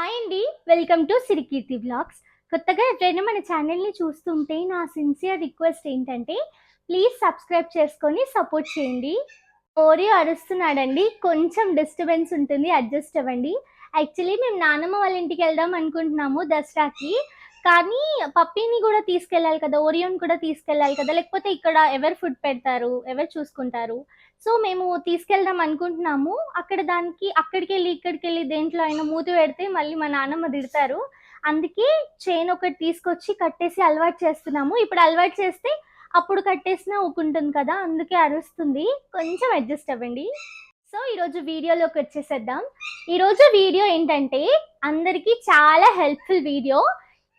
Hi అండి welcome to సిరికీర్తి blogs కొత్తగా ఎవరైనా మన ఛానల్ని చూస్తుంటే నా సిన్సియర్ రిక్వెస్ట్ ఏంటంటే ప్లీజ్ సబ్స్క్రైబ్ చేసుకొని సపోర్ట్ చేయండి. ఓరియో అరుస్తున్నాడండి కొంచెం డిస్టర్బెన్స్ ఉంటుంది అడ్జస్ట్ అవ్వండి. యాక్చువల్లీ మేము నాన్నమ్మ వాళ్ళ ఇంటికి వెళ్దాం అనుకుంటున్నాము దసరాకి. కానీ పప్పీని కూడా తీసుకెళ్ళాలి కదా ఓరియోని కూడా తీసుకెళ్ళాలి కదా లేకపోతే ఇక్కడ ఎవరు ఫుడ్ పెడతారు ఎవరు చూసుకుంటారు? సో మేము తీసుకెళ్దాం అనుకుంటున్నాము. అక్కడ దానికి అక్కడికి వెళ్ళి ఇక్కడికి వెళ్ళి దేంట్లో అయినా మూతి పెడితే మళ్ళీ మా నాన్నమ్మ తిడతారు. అందుకే చైన్ ఒకటి తీసుకొచ్చి కట్టేసి అలవాటు చేస్తున్నాము. ఇప్పుడు అలవాటు చేస్తే అప్పుడు కట్టేసినా ఊకుంటుంది కదా అందుకే అరుస్తుంది. కొంచెం అడ్జస్ట్ అవ్వండి. సో ఈరోజు వీడియోలోకి వచ్చేసేద్దాం. ఈరోజు వీడియో ఏంటంటే అందరికీ చాలా హెల్ప్ఫుల్ వీడియో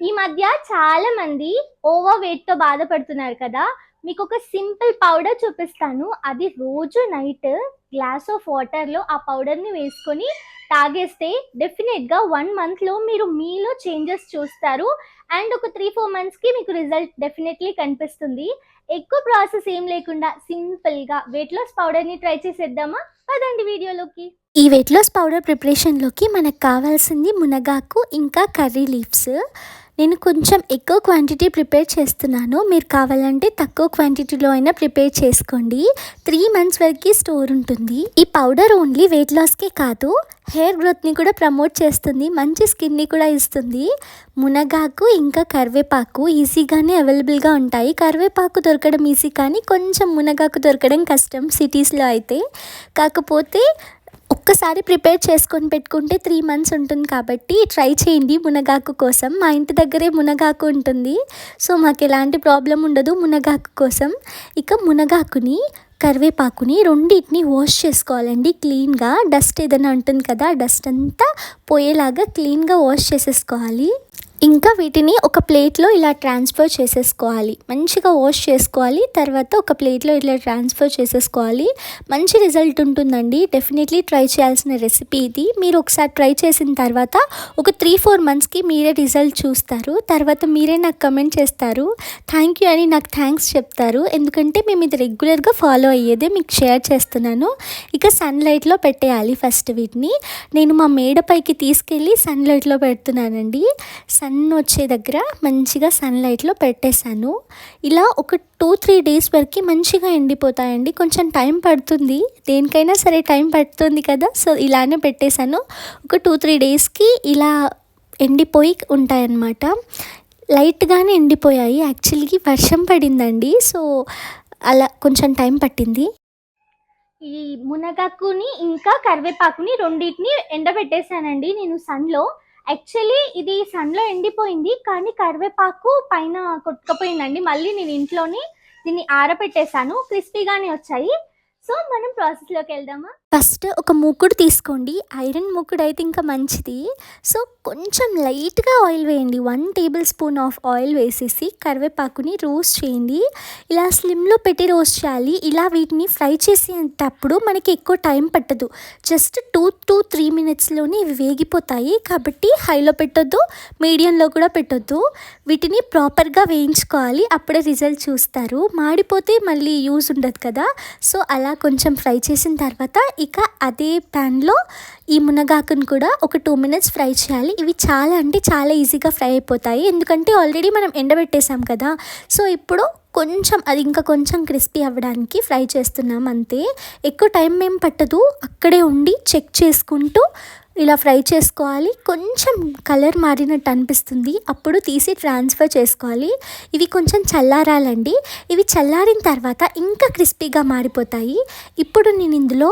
ఈ మధ్య చాలా మంది ఓవర్ వెయిట్తో బాధపడుతున్నారు కదా. మీకు ఒక సింపుల్ పౌడర్ చూపిస్తాను. అది రోజు నైట్ గ్లాస్ ఆఫ్ వాటర్లో ఆ పౌడర్ని వేసుకొని తాగేస్తే డెఫినెట్గా వన్ మంత్లో మీరు మీలో చేంజెస్ చూస్తారు. అండ్ ఒక త్రీ ఫోర్ మంత్స్కి మీకు రిజల్ట్ డెఫినెట్లీ కనిపిస్తుంది. ఎక్కువ ప్రాసెస్ ఏం లేకుండా సింపుల్గా వెయిట్ లాస్ పౌడర్ని ట్రై చేసేద్దామా? పదండి వీడియోలోకి. ఈ వెయిట్ లాస్ పౌడర్ ప్రిపరేషన్లోకి మనకు కావాల్సింది మునగాకు ఇంకా కర్రీ లీవ్స్ నేను కొంచెం ఎక్కువ క్వాంటిటీ ప్రిపేర్ చేస్తున్నాను. మీరు కావాలంటే తక్కువ క్వాంటిటీలో అయినా ప్రిపేర్ చేసుకోండి. త్రీ మంత్స్ వరకు స్టోర్ ఉంటుంది. ఈ పౌడర్ ఓన్లీ వెయిట్ లాస్కే కాదు హెయిర్ గ్రోత్ని కూడా ప్రమోట్ చేస్తుంది మంచి స్కిన్ని కూడా ఇస్తుంది. మునగాకు ఇంకా కరివేపాకు ఈజీగానే అవైలబుల్గా ఉంటాయి. కరివేపాకు దొరకడం ఈజీ కానీ కొంచెం మునగాకు దొరకడం కష్టం సిటీస్లో అయితే. కాకపోతే ఒక్కసారి ప్రిపేర్ చేసుకొని పెట్టుకుంటే త్రీ మంత్స్ ఉంటుంది కాబట్టి ట్రై చేయండి మునగాకు కోసం. మా ఇంటి దగ్గరే మునగాకు ఉంటుంది. సో మాకు ఎలాంటి ప్రాబ్లం ఉండదు మునగాకు కోసం. ఇక మునగాకుని కరివేపాకుని రెండింటిని వాష్ చేసుకోవాలండి క్లీన్గా. డస్ట్ ఏదైనా ఉంటుంది కదా డస్ట్ అంతా పోయేలాగా క్లీన్గా వాష్ చేసేసుకోవాలి. ఇంకా వీటిని ఒక ప్లేట్లో ఇలా ట్రాన్స్ఫర్ చేసేసుకోవాలి. మంచిగా వాష్ చేసుకోవాలి. తర్వాత ఒక ప్లేట్లో ఇలా ట్రాన్స్ఫర్ చేసేసుకోవాలి. మంచి రిజల్ట్ ఉంటుందండి. డెఫినెట్లీ ట్రై చేయాల్సిన రెసిపీ ఇది. మీరు ఒకసారి ట్రై చేసిన తర్వాత ఒక త్రీ ఫోర్ మంత్స్కి మీరే రిజల్ట్ చూస్తారు. తర్వాత మీరే నాకు కమెంట్ చేస్తారు. థ్యాంక్ యూ అని నాకు థ్యాంక్స్ చెప్తారు. ఎందుకంటే మేము ఇది రెగ్యులర్గా ఫాలో అయ్యేదే మీకు షేర్ చేస్తున్నాను. ఇక సన్లైట్లో పెట్టేయాలి ఫస్ట్ వీటిని. నేను మా మేడపైకి తీసుకెళ్ళి సన్లైట్లో పెడుతున్నానండి. సన్ సన్ వచ్చే దగ్గర మంచిగా సన్లైట్లో పెట్టేశాను. ఇలా ఒక టూ త్రీ డేస్ వరకు మంచిగా ఎండిపోతాయండి. కొంచెం టైం పడుతుంది. దేనికైనా సరే టైం పడుతుంది కదా. సో ఇలానే పెట్టేశాను. ఒక టూ త్రీ డేస్కి ఇలా ఎండిపోయి ఉంటాయన్నమాట. లైట్గానే ఎండిపోయాయి. యాక్చువల్గా వర్షం పడిందండి. సో అలా కొంచెం టైం పట్టింది. ఈ మునగాకుని ఇంకా కరివేపాకుని రెండింటిని ఎండబెట్టేశానండి. నేను సన్లో యాక్చువల్లీ ఇది సన్లో ఎండిపోయింది కానీ కరివేపాకు పైన కొట్టుకపోయిందండి. మళ్ళీ నేను ఇంట్లోనే దీన్ని ఆరబెట్టేశాను. క్రిస్పీగానే వచ్చాయి. సో మనం ప్రాసెస్లోకి వెళ్దామా? ఫస్ట్ ఒక మూకుడు తీసుకోండి. ఐరన్ మూకుడు అయితే ఇంకా మంచిది. సో కొంచెం లైట్గా ఆయిల్ వేయండి. One tablespoon of oil వేసేసి కరివేపాకుని రోస్ట్ చేయండి. ఇలా స్లిమ్లో పెట్టి రోస్ట్ చేయాలి. ఇలా వీటిని ఫ్రై చేసేటప్పుడు మనకి ఎక్కువ టైం పట్టదు. జస్ట్ టూ టు త్రీ మినిట్స్లోనే ఇవి వేగిపోతాయి. కాబట్టి హైలో పెట్టొద్దు మీడియంలో కూడా పెట్టొద్దు. వీటిని ప్రాపర్గా వేయించుకోవాలి. అప్పుడే రిజల్ట్ చూస్తారు. మాడిపోతే మళ్ళీ యూజ్ ఉండదు కదా. సో అలా కొంచెం ఫ్రై చేసిన తర్వాత ఇక అదే ప్యాన్లో ఈ మునగాకును కూడా ఒక టూ మినిట్స్ ఫ్రై చేయాలి. ఇవి చాలా అంటే చాలా ఈజీగా ఫ్రై అయిపోతాయి. ఎందుకంటే ఆల్రెడీ మనం ఎండబెట్టేసాం కదా. సో ఇప్పుడు కొంచెం అది ఇంకా కొంచెం క్రిస్పీ అవ్వడానికి ఫ్రై చేస్తున్నాం అంతే. ఎక్కువ టైం ఏం పట్టదు. అక్కడే ఉండి చెక్ చేసుకుంటూ ఇలా ఫ్రై చేసుకోవాలి. కొంచెం కలర్ మారినట్టు అనిపిస్తుంది. అప్పుడు తీసి ట్రాన్స్ఫర్ చేసుకోవాలి. ఇవి కొంచెం చల్లారాలండి. ఇవి చల్లారిన తర్వాత ఇంకా క్రిస్పీగా మారిపోతాయి. ఇప్పుడు నేను ఇందులో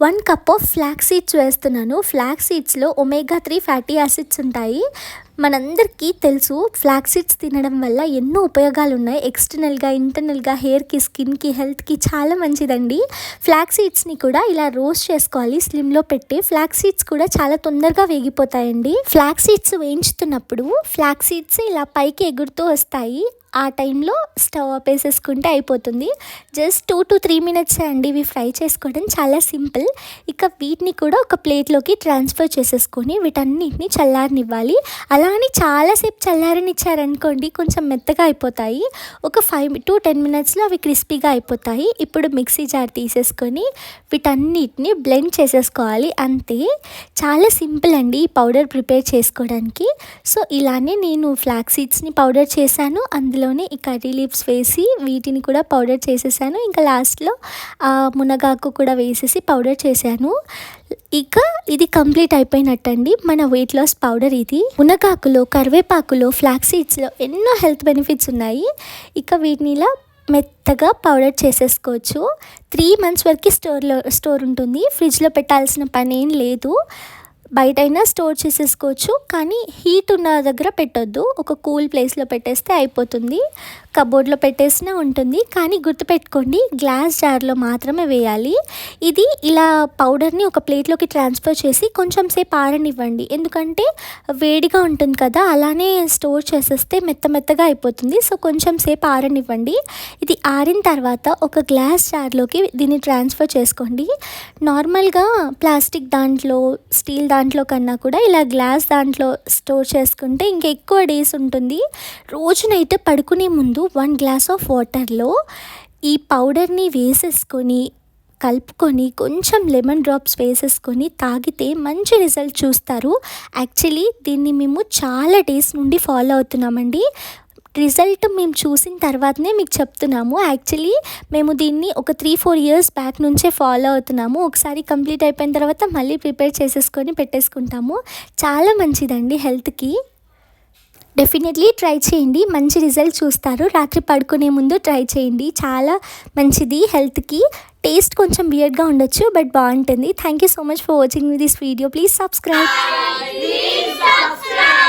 one cup of flax seeds వేస్తున్నాను. ఫ్లాక్ సీడ్స్లో ఒమేగా త్రీ ఫ్యాటీ యాసిడ్స్ ఉంటాయి. మనందరికీ తెలుసు ఫ్లాక్ సీడ్స్ తినడం వల్ల ఎన్నో ఉపయోగాలు ఉన్నాయి. ఎక్స్టర్నల్గా ఇంటర్నల్గా హెయిర్కి స్కిన్కి హెల్త్కి చాలా మంచిదండి. ఫ్లాక్ సీడ్స్ని కూడా ఇలా రోస్ట్ చేసుకోవాలి స్లిమ్లో పెట్టి. ఫ్లాక్ సీడ్స్ కూడా చాలా తొందరగా వేగిపోతాయండి. ఫ్లాక్ సీడ్స్ వేయించుతున్నప్పుడు ఫ్లాక్ సీడ్స్ ఇలా పైకి ఎగురుతూ వస్తాయి. ఆ టైంలో స్టవ్ ఆపేసేసుకుంటే అయిపోతుంది. Just two to three minutes అండి ఇవి ఫ్రై చేసుకోవడం. చాలా సింపుల్. ఇక వీటిని కూడా ఒక ప్లేట్లోకి ట్రాన్స్ఫర్ చేసేసుకొని వీటన్నిటిని చల్లారనివ్వాలి. అలా అని చాలాసేపు చల్లారనిచ్చారనుకోండి కొంచెం మెత్తగా అయిపోతాయి. ఒక ఫైవ్ టు టెన్ మినిట్స్లో అవి క్రిస్పీగా అయిపోతాయి. ఇప్పుడు మిక్సీ జార్ తీసేసుకొని వీటన్నిటిని బ్లెండ్ చేసేసుకోవాలి. అంతే. చాలా సింపుల్ అండి ఈ పౌడర్ ప్రిపేర్ చేసుకోవడానికి. సో ఇలానే నేను ఫ్లాక్ సీడ్స్ని పౌడర్ చేశాను. అందులో అందులోనే ఈ కర్రీ లీవ్స్ వేసి వీటిని కూడా పౌడర్ చేసేసాను. ఇంకా లాస్ట్లో మునగాకు కూడా వేసేసి పౌడర్ చేశాను. ఇక ఇది కంప్లీట్ అయిపోయినట్టండి మన వెయిట్ లాస్ పౌడర్ ఇది. మునగాకులో కరివేపాకులో ఫ్లాక్ సీడ్స్లో ఎన్నో హెల్త్ బెనిఫిట్స్ ఉన్నాయి. ఇక వీటిని ఇలా మెత్తగా పౌడర్ చేసేసుకోవచ్చు. త్రీ మంత్స్ వరకు స్టోర్లో స్టోర్ ఉంటుంది. ఫ్రిడ్జ్లో పెట్టాల్సిన పని ఏం లేదు. బయటైనా స్టోర్ చేసేసుకోవచ్చు కానీ హీట్ ఉన్న దగ్గర పెట్టొద్దు. ఒక కూల్ ప్లేస్లో పెట్టేస్తే అయిపోతుంది. కబోర్డ్లో పెట్టేసినా ఉంటుంది కానీ గుర్తుపెట్టుకోండి గ్లాస్ జార్లో మాత్రమే వేయాలి. ఇది ఇలా పౌడర్ని ఒక ప్లేట్లోకి ట్రాన్స్ఫర్ చేసి కొంచెం సేపు ఆరనివ్వండి. ఎందుకంటే వేడిగా ఉంటుంది కదా అలానే స్టోర్ చేసేస్తే మెత్త మెత్తగా అయిపోతుంది. సో కొంచెం సేపు ఆరనివ్వండి. ఇది ఆరిన తర్వాత ఒక గ్లాస్ జార్లోకి దీన్ని ట్రాన్స్ఫర్ చేసుకోండి. నార్మల్గా ప్లాస్టిక్ దాంట్లో స్టీల్ దాంట్లో దాంట్లో కన్నా కూడా ఇలా గ్లాస్ దాంట్లో స్టోర్ చేసుకుంటే ఇంకా ఎక్కువ డేస్ ఉంటుంది. రోజునైతే పడుకునే ముందు వన్ గ్లాస్ ఆఫ్ వాటర్లో ఈ పౌడర్ని వేసేసుకొని కలుపుకొని కొంచెం లెమన్ డ్రాప్స్ వేసేసుకొని తాగితే మంచి రిజల్ట్ చూస్తారు. యాక్చువల్లీ దీన్ని మేము చాలా డేస్ నుండి ఫాలో అవుతున్నామండి. రిజల్ట్ మేము చూసిన తర్వాతనే మీకు చెప్తున్నాము. యాక్చువల్లీ మేము దీన్ని ఒక త్రీ ఫోర్ ఇయర్స్ బ్యాక్ నుంచే ఫాలో అవుతున్నాము. ఒకసారి కంప్లీట్ అయిపోయిన తర్వాత మళ్ళీ ప్రిపేర్ చేసేసుకొని పెట్టేసుకుంటాము. చాలా మంచిదండి హెల్త్కి. డెఫినెట్లీ ట్రై చేయండి. మంచి రిజల్ట్ చూస్తారు. రాత్రి పడుకునే ముందు ట్రై చేయండి. చాలా మంచిది హెల్త్కి. టేస్ట్ కొంచెం బియర్డ్గా ఉండొచ్చు బట్ బాగుంటుంది. Thank you so much for watching this video please subscribe Please.